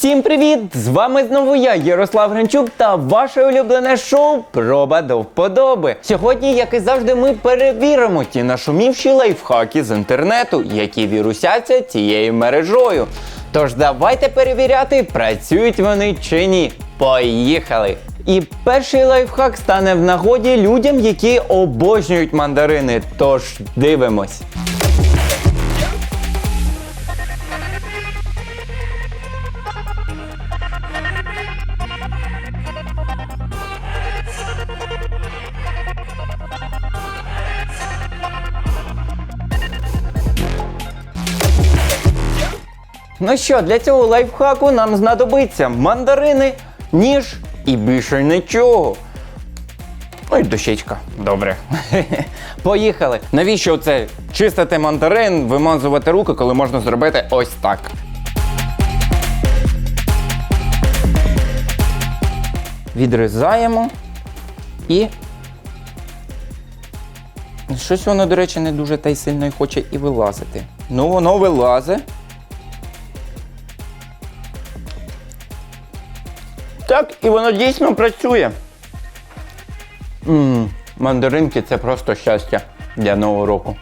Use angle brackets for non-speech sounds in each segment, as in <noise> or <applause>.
Всім привіт! З вами знову я, Ярослав Гринчук, та ваше улюблене шоу Проба до вподоби. Сьогодні, як і завжди, ми перевіримо ті нашумівші лайфхаки з інтернету, які вірусяться цією мережою. Тож давайте перевіряти, працюють вони чи ні. Поїхали! І перший лайфхак стане в нагоді людям, які обожнюють мандарини. Тож дивимось. Ну що, для цього лайфхаку нам знадобиться мандарини, ніж і більше нічого. Ой, дощечка. Добре. <laughs> Поїхали. Навіщо це чистити мандарин, вимазувати руки, коли можна зробити ось так? Відрізаємо і. Щось воно, до речі, не дуже та й сильно хоче і вилазити. Ну, воно вилазить. Воно дійсно працює. Ммм, мандаринки це просто щастя для нового року.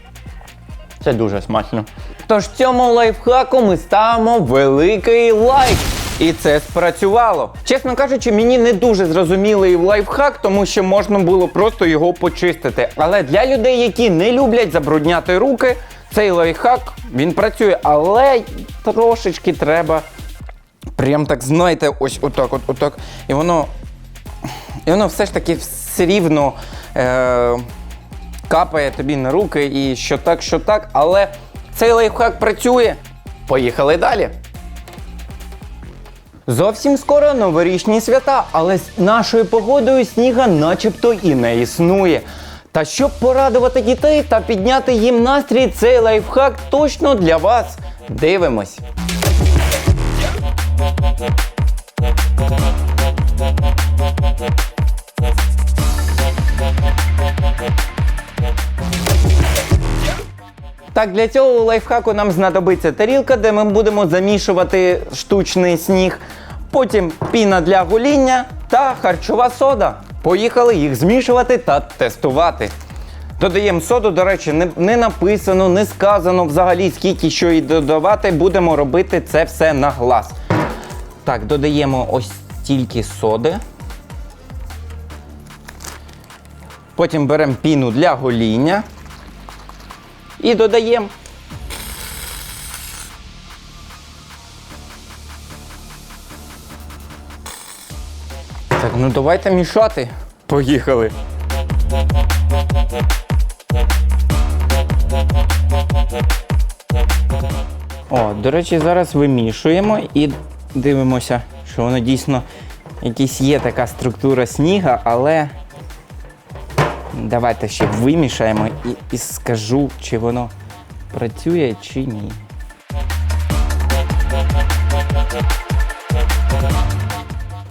Це дуже смачно. Тож цьому лайфхаку ми ставимо великий лайк. І це спрацювало. Чесно кажучи, мені не дуже зрозумілий лайфхак, тому що можна було просто його почистити. Але для людей, які не люблять забрудняти руки, цей лайфхак він працює, але трошечки треба Прям так, знаєте, ось отак, от, отак. І воно. І воно все ж таки все рівно е, капає тобі на руки, і що так, що так, але цей лайфхак працює. Поїхали далі. Зовсім скоро новорічні свята, але з нашою погодою сніга начебто і не існує. Та щоб порадувати дітей та підняти їм настрій, цей лайфхак точно для вас. Дивимось. Так, для цього лайфхаку нам знадобиться тарілка, де ми будемо замішувати штучний сніг. Потім піна для гоління та харчова сода. Поїхали їх змішувати та тестувати. Додаємо соду, до речі, не, не написано, не сказано взагалі, скільки що і додавати. Будемо робити це все на глаз. Так, додаємо ось стільки соди. Потім беремо піну для гоління і додаємо. Так, ну давайте мішати. Поїхали. О, до речі, зараз вимішуємо і дивимося, що воно дійсно якась є така структура сніга, але давайте ще вимішаємо і, і скажу, чи воно працює чи ні.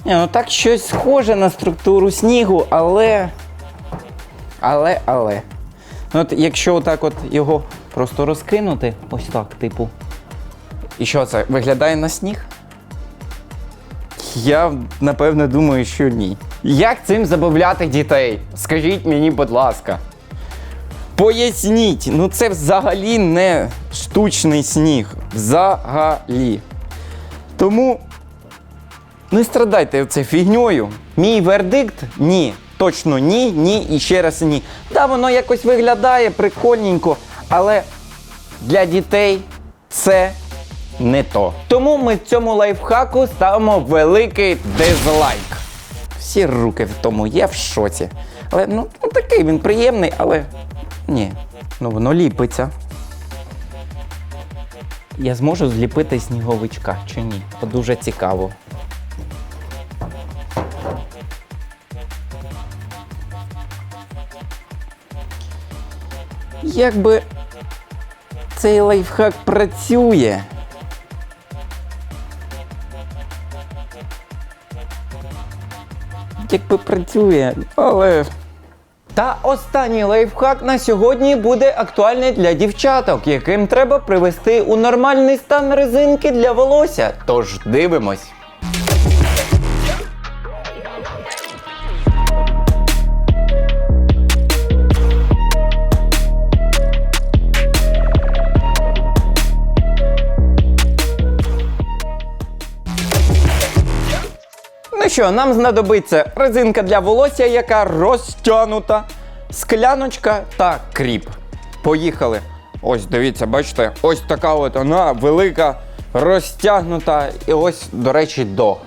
Ні, ну так щось схоже на структуру снігу, але. Але, але. Ну, от якщо отак от його просто розкинути, ось так, типу. І що це? Виглядає на сніг? Я напевне думаю, що ні. Як цим забавляти дітей? Скажіть мені, будь ласка. Поясніть, ну це взагалі не штучний сніг. Взагалі. Тому не страдайте це фігньою. Мій вердикт ні. Точно ні, ні і ще раз ні. Да, воно якось виглядає прикольненько, але для дітей це не то. Тому ми цьому лайфхаку ставимо великий дизлайк. Всі руки в тому є в шоці. Але ну, такий він приємний, але ні. Ну воно ліпиться. Я зможу зліпити сніговичка чи ні? От дуже цікаво. Якби цей лайфхак працює. Якби працює, але. Та останній лайфхак на сьогодні буде актуальний для дівчаток, яким треба привести у нормальний стан резинки для волосся. Тож дивимось. Що, нам знадобиться резинка для волосся, яка розтягнута, скляночка та кріп. Поїхали. Ось дивіться, бачите, ось така от вона велика, розтягнута. І ось, до речі, до.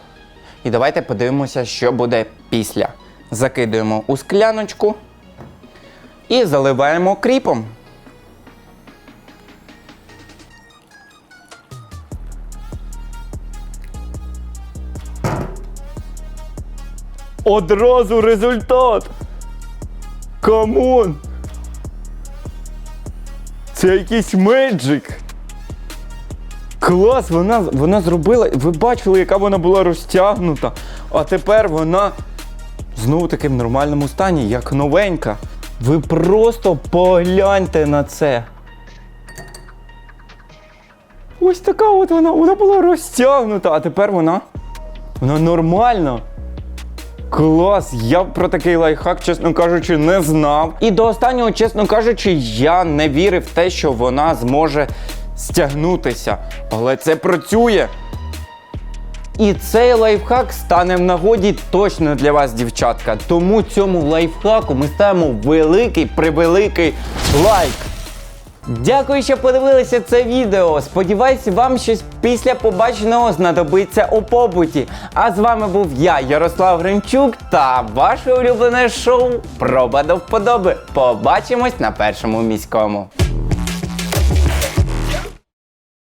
І давайте подивимося, що буде після. Закидуємо у скляночку і заливаємо кріпом. Одразу результат. Камон. Це якийсь меджик. Клас, вона, вона зробила. Ви бачили, яка вона була розтягнута. А тепер вона знову таки в нормальному стані, як новенька. Ви просто погляньте на це. Ось така от вона, вона була розтягнута, а тепер вона. Вона нормальна. Клас! Я про такий лайфхак, чесно кажучи, не знав. І до останнього, чесно кажучи, я не вірив в те, що вона зможе стягнутися. Але це працює. І цей лайфхак стане в нагоді точно для вас, дівчатка. Тому цьому лайфхаку ми ставимо великий превеликий лайк. Дякую, що подивилися це відео. Сподіваюсь, вам щось після побаченого знадобиться у побуті. А з вами був я, Ярослав Гринчук, та ваше улюблене шоу Проба до вподоби. Побачимось на першому міському.